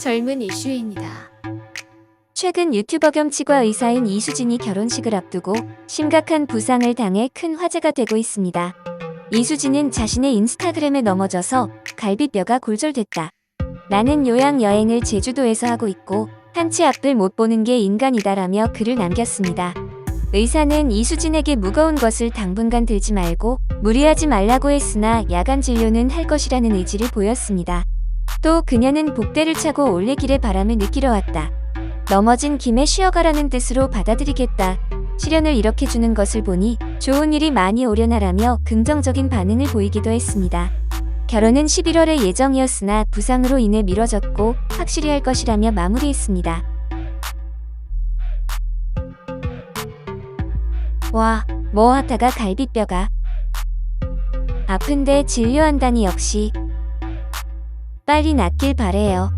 젊은 이슈입니다. 최근 유튜버 겸 치과 의사인 이수진이 결혼식을 앞두고 심각한 부상을 당해 큰 화제가 되고 있습니다. 이수진은 자신의 인스타그램에 넘어져서 갈비뼈가 골절됐다. 나는 요양 여행을 제주도에서 하고 있고 한치 앞을 못 보는 게 인간이다라며 글을 남겼습니다. 의사는 이수진에게 무거운 것을 당분간 들지 말고 무리하지 말라고 했으나 야간 진료는 할 것이라는 의지를 보였습니다. 또 그녀는 복대를 차고 올레길의 바람을 느끼러 왔다. 넘어진 김에 쉬어가라는 뜻으로 받아들이겠다. 시련을 이렇게 주는 것을 보니 좋은 일이 많이 오려나라며 긍정적인 반응을 보이기도 했습니다. 결혼은 11월에 예정이었으나 부상으로 인해 미뤄졌고 확실히 할 것이라며 마무리했습니다. 와, 뭐 하다가 갈비뼈가 아픈데 진료한다니 역시 빨리 낫길 바래요.